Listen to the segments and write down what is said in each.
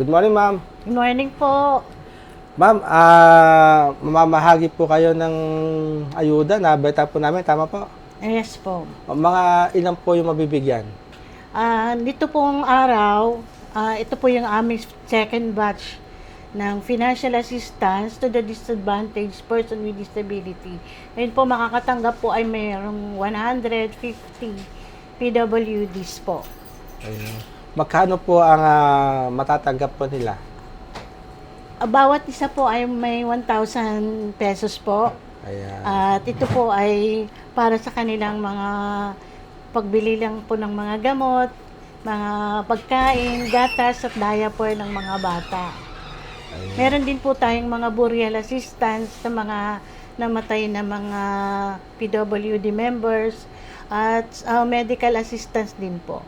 Good morning, ma'am. Good morning po. Ma'am, ah, mamamahagi po kayo ng ayuda na beta po namin, tama po? Yes po. Mga ilan po yung mabibigyan? Ah, dito pong araw, ah, ito po yung aming second batch ng financial assistance to the disadvantaged person with disability. Ngayon po makakatanggap po ay mayroong 150 PWDs po. Ayun. Magkano po ang ah, matatanggap po nila? Ah, bawat isa po ay may 1,000 pesos po. Ayan. At ito po ay para sa kanilang mga pagbili lang po ng mga gamot, mga pagkain, gatas at diaper ng mga bata. Ayan. Meron din po tayong mga burial assistance sa mga namatay na mga PWD members at uh, medical assistance din po.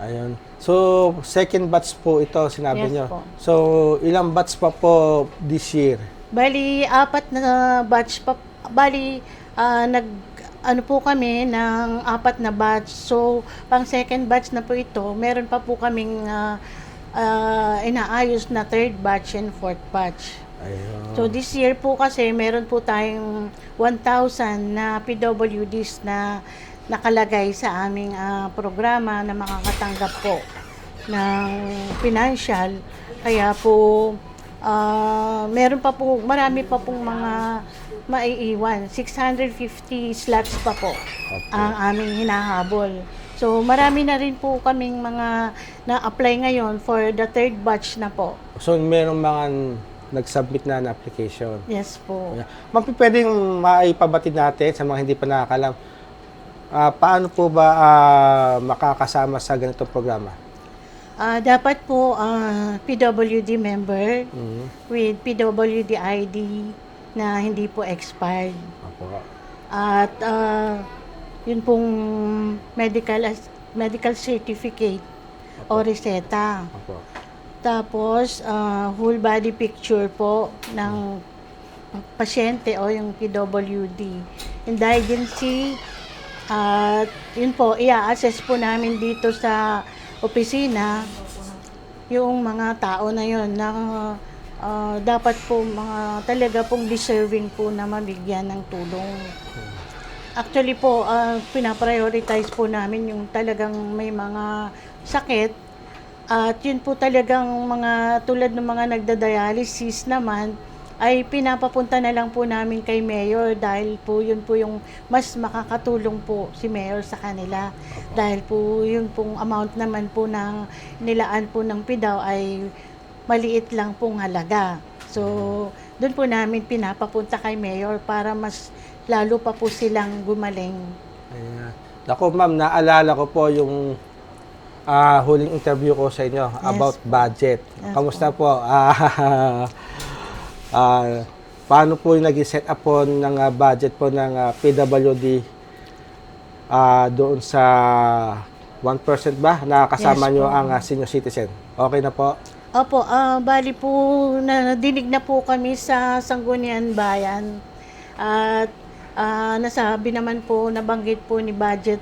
Ayun. So, second batch po ito, sinabi Yes nyo. po. So, ilang batch pa po this year? Bali, apat na batch pa, bali, ah, nag, ano po kami ng apat na batch. So, pang second batch na po ito, meron pa po kaming ah, ah, inaayos na third batch and fourth batch. Ayun. So, this year po kasi, meron po tayong 1,000 na PWDs na nakalagay sa aming ah, programa na makakatanggap po ng financial. Kaya po, ah, meron pa po, marami pa pong mga maiiwan. 650 slots pa po ang aming hinahabol. So, marami na rin po kaming mga na-apply ngayon for the third batch na po. so, merong mga nag-submit na na application. Yes po. Yeah. Ma'am, pwedeng maipabatid natin sa mga hindi pa nakakalam. Ah, paano po ba ah, makakasama sa ganitong programa? Ah, dapat po ah, PWD member Mhm. with PWD ID na hindi po expired. Opo. At ah, yun pong medical medical certificate o reseta. Opo. Tapos ah, whole body picture po ng pasyente o yung PWD. Indigency at yun po, i-assess po namin dito sa opisina yung mga tao na yun na ah, dapat po mga talaga pong deserving po na mabigyan ng tulong. Actually po, ah, pinaprioritize po namin yung talagang may mga sakit at yun po talagang mga tulad ng mga nagda-dialysis naman ay pinapapunta na lang po namin kay Mayor dahil po yun po yung mas makakatulong po si Mayor sa kanila. Dahil po yun pong amount naman po ng nilaan po ng PIDAW ay maliit lang pong halaga. So, doon po namin pinapapunta kay Mayor para mas lalo pa po silang gumaling. Ayan. Ako, ma'am, naalala ko po yung ah, huling interview ko sa inyo about budget. Yes Kamusta po? Ah, ah, paano po yung naging set up po ng ah, budget po ng ah, PWD ah, doon sa 1% ba? Nakakasama Yes nyo po. ang ah, senior citizen. Okay na po? Opo, ah bali po, na, nadinig na po kami sa Sanggunian Bayan. At ah, nasabi naman po, nabanggit po ni budget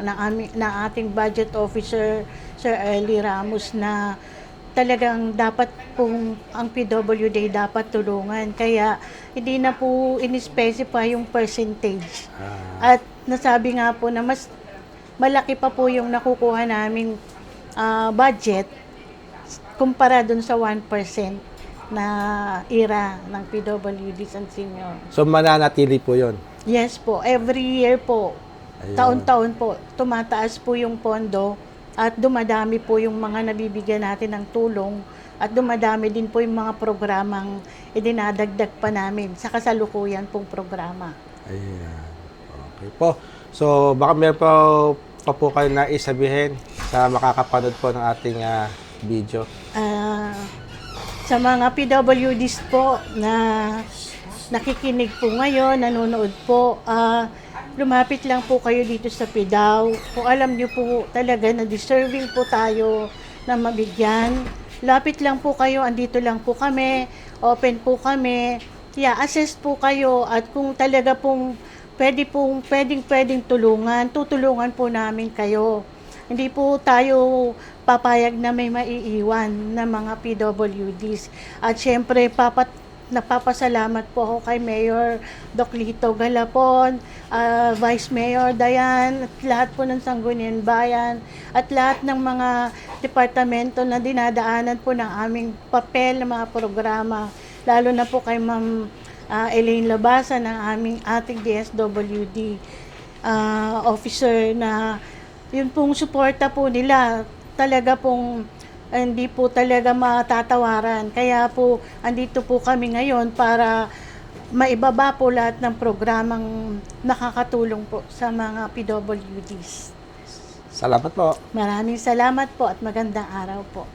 ng, aming, ng ating budget officer, Sir Early Ramos, na talagang dapat pong ang PWD dapat tulungan. Kaya hindi na po in-specify yung percentage. Ah, At nasabi nga po na mas malaki pa po yung nakukuha naming ah, budget kumpara dun sa 1% na ira ng PWDs and senior. so, mananatili po yon Yes po, every year po, taon-taon po, tumataas po yung pondo at dumadami po yung mga nabibigyan natin ng tulong at dumadami din po yung mga programang idinadagdag pa namin sa kasalukuyan pong programa. Ayan. Okay po. So, baka meron po pa po kayo na isabihin sa makakapanood po ng ating ah, video. Ah, sa mga PWDs po na nakikinig po ngayon, nanonood po, ah, lumapit lang po kayo dito sa PIDAW. Kung alam niyo po talaga na deserving po tayo na mabigyan, lapit lang po kayo, andito lang po kami, open po kami. Yeah, assess po kayo at kung talaga pong pwede pong pwedeng pwedeng tulungan, tutulungan po namin kayo. hindi po tayo papayag na may maiiwan na mga PWDs. At syempre, papat napapasalamat po ako kay Mayor Doc Lito Galapon, ah, Vice Mayor Dayan, at lahat po ng Sangguniang Bayan, at lahat ng mga departamento na dinadaanan po ng aming papel ng mga programa, lalo na po kay Ma'am ah, Elaine Labasa ng aming ating DSWD ah, officer na yun pong suporta po nila. Talaga pong hindi po talaga matatawaran. Kaya po andito po kami ngayon para maibaba po lahat ng programang nakakatulong po sa mga PWDs. Salamat po. Maraming salamat po at magandang araw po.